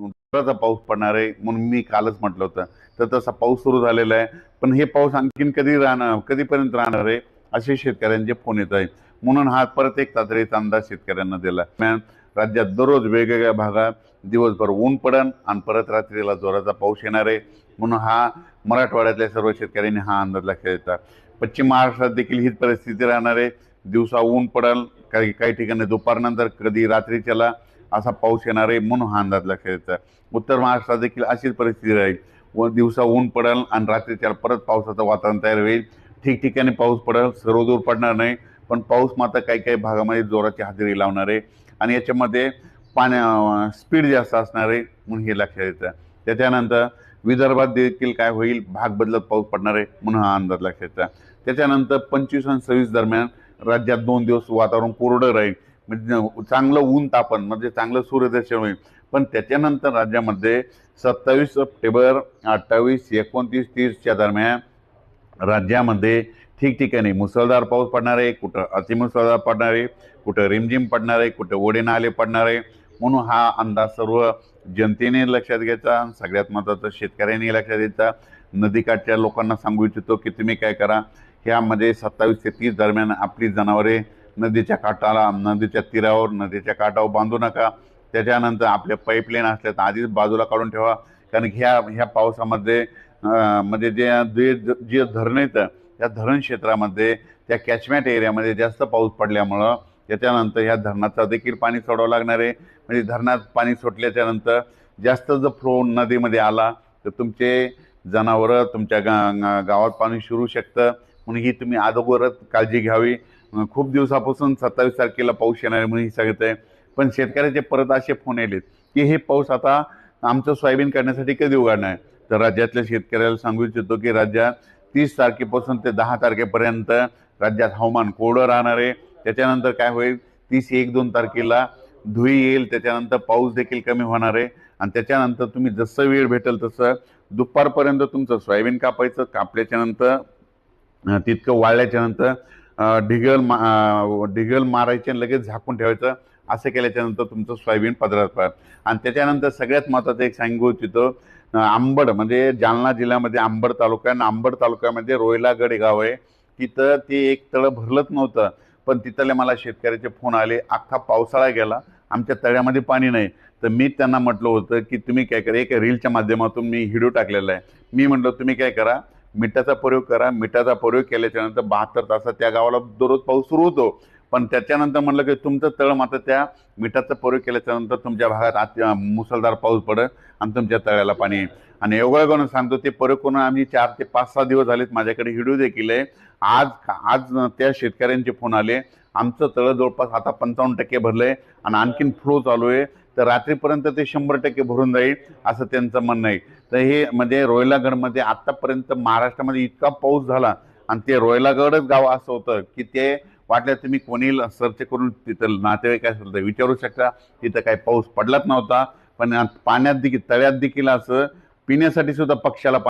जोराचा पाऊस पडणार आहे म्हणून मी कालच म्हटलं होतं. तर तसा पाऊस सुरू झालेला आहे. पण हे पाऊस आणखीन कधी राहणार कधीपर्यंत राहणार आहे असे शेतकऱ्यांचे फोन येत आहे म्हणून हा परत एक तातडीचा अंदाज शेतकऱ्यांना दिला. राज्यात दररोज वेगवेगळ्या भागात दिवसभर ऊन पडन आणि परत रात्रीला जोराचा पाऊस येणार आहे. म्हणून हा मराठवाड्यातल्या सर्व शेतकऱ्यांनी हा अंदाज लक्षात येतात पश्चिम महाराष्ट्रात देखील हीच परिस्थिती राहणार आहे. दिवसा ऊन पडल काही काही ठिकाणी दुपारनंतर कधी रात्रीच्याला असा पाऊस येणार आहे म्हणून हा अंदाज लक्षात येतात उत्तर महाराष्ट्रात देखील अशीच परिस्थिती राहील. व दिवसा ऊन पडेल आणि रात्री त्याला परत पावसाचं वातावरण तयार होईल. ठिकठिकाणी पाऊस पडेल सर्वदूर पडणार नाही. पण पाऊस मात्र काही काही भागामध्ये जोराची हजेरी लावणार आहे आणि याच्यामध्ये पाण्या स्पीड जास्त असणार आहे म्हणून हे लक्षात येतं. त्याच्यानंतर विदर्भात देखील काय होईल? भाग बदलत पाऊस पडणार आहे म्हणून हा अंदाज लक्षात येतं त्याच्यानंतर पंचवीस आणि सव्वीस दरम्यान राज्यात दोन दिवस वातावरण कोरडं राहील. म्हणजे चांगलं ऊन तापन म्हणजे चांगलं सूर्यदर्शन होईल. पण त्याच्यानंतर राज्यामध्ये सत्तावीस सप्टेंबर अठ्ठावीस एकोणतीस तीसच्या दरम्यान राज्यामध्ये ठिकठिकाणी मुसळधार पाऊस पडणार आहे कुठं अतिमुसळधार पडणार आहे कुठं रिमझिम पडणार आहे कुठं ओढे नाले पडणार आहे. म्हणून हा अंदाज सर्व जनतेने लक्षात घ्यायचा सगळ्यात महत्त्वाचं शेतकऱ्यांनी लक्षात घ्यायचा. नदीकाठच्या लोकांना सांगू इच्छितो की तुम्ही काय करा ह्यामध्ये सत्तावीस ते तीस दरम्यान आपली जनावरे नदीच्या काठाला नदीच्या तीरावर नदीच्या काठावर बांधू नका. त्याच्यानंतर आपल्या पाईपलाईन असल्या तर आधीच बाजूला काढून ठेवा. कारण ह्या ह्या पावसामध्ये म्हणजे जे जे जे धरणं येतं त्या धरण क्षेत्रामध्ये त्या कॅचमॅट एरियामध्ये जास्त पाऊस पडल्यामुळं त्याच्यानंतर ह्या धरणाचं देखील पाणी सोडावं लागणार आहे. म्हणजे धरणात पाणी सुटल्याच्यानंतर जास्त जर फ्लो नदीमध्ये आला तर तुमचे जनावरं तुमच्या गा गावात पाणी शिरू शकतं. म्हणून ही तुम्ही अगोदरच काळजी घ्यावी. खूप दिवसापासून सत्तावीस तारखेला पाऊस येणार आहे म्हणून हे सांगत आहे पण शेतकऱ्याचे परत असे फोन येलेत की हे पाऊस आता आमचं सोयाबीन काढण्यासाठी कधी उघडणार? तर राज्यातल्या शेतकऱ्याला सांगू इच्छितो की राज्यात तीस तारखेपासून ते दहा तारखेपर्यंत राज्यात हवामान कोरडं राहणार आहे. त्याच्यानंतर काय होईल? तीस एक दोन तारखेला धुई येईल. त्याच्यानंतर पाऊस देखील कमी होणार आहे. आणि त्याच्यानंतर तुम्ही जसं वेळ भेटेल तसं दुपारपर्यंत तुमचं सोयाबीन कापायचं. कापल्याच्यानंतर तितकं वाळल्याच्यानंतर ढिगल मा ढिगल मारायचे आणि लगेच झाकून ठेवायचं असं केल्याच्यानंतर तुमचं सोयाबीन पदरात पडेल आणि त्याच्यानंतर सगळ्यात महत्त्वाचं एक सांगू इच्छितो आंबड म्हणजे जालना जिल्ह्यामध्ये आंबड तालुका आणि आंबड तालुक्यामध्ये रोयलागड गाव आहे. तिथं ते एक तळं भरलंच नव्हतं पण तिथले मला शेतकऱ्याचे फोन आले. अख्खा पावसाळा गेला आमच्या तळ्यामध्ये पाणी नाही. तर मी त्यांना म्हटलं होतं की तुम्ही काय करा एक रीलच्या माध्यमातून मी व्हिडिओ टाकलेला आहे. मी म्हटलं तुम्ही काय करा मिठाचा प्रयोग करा मिठाचा प्रयोग केल्याच्यानंतर बहात्तर तासात त्या गावाला दररोज पाऊस सुरू होतो. पण त्याच्यानंतर म्हणलं की तुमचं तळ मात्र त्या मिठाचा प्रयोग केल्याच्यानंतर तुमच्या भागात आत मुसळधार पाऊस पडत आणि तुमच्या तळ्याला पाणी आणि एवढं करून सांगतो ते प्रयोग करून आम्ही चार ते पाच सहा दिवस झालेत. माझ्याकडे व्हिडिओ देखील आहे. आज आज त्या शेतकऱ्यांचे फोन आले. आमचं तळं जवळपास आता पंचावन्न टक्के भरलं आहे आणि आणखीन फ्लो चालू आहे. तर रात्रीपर्यंत ते शंभर टक्के भरून जाईल असं त्यांचं म्हणणं आहे. तर हे म्हणजे रोयलागडमध्ये आत्तापर्यंत महाराष्ट्रामध्ये इतका पाऊस झाला आणि ते रोयलागडच गाव असं होतं की ते वाटलं तुम्ही कोणी सर्च करून तिथं नातेवाईक असेल तर विचारू शकता. तिथं काही पाऊस पडलाच नव्हता. पण पाण्यात देखील तळ्यात देखील असं पिण्यासाठी सुद्धा पक्षाला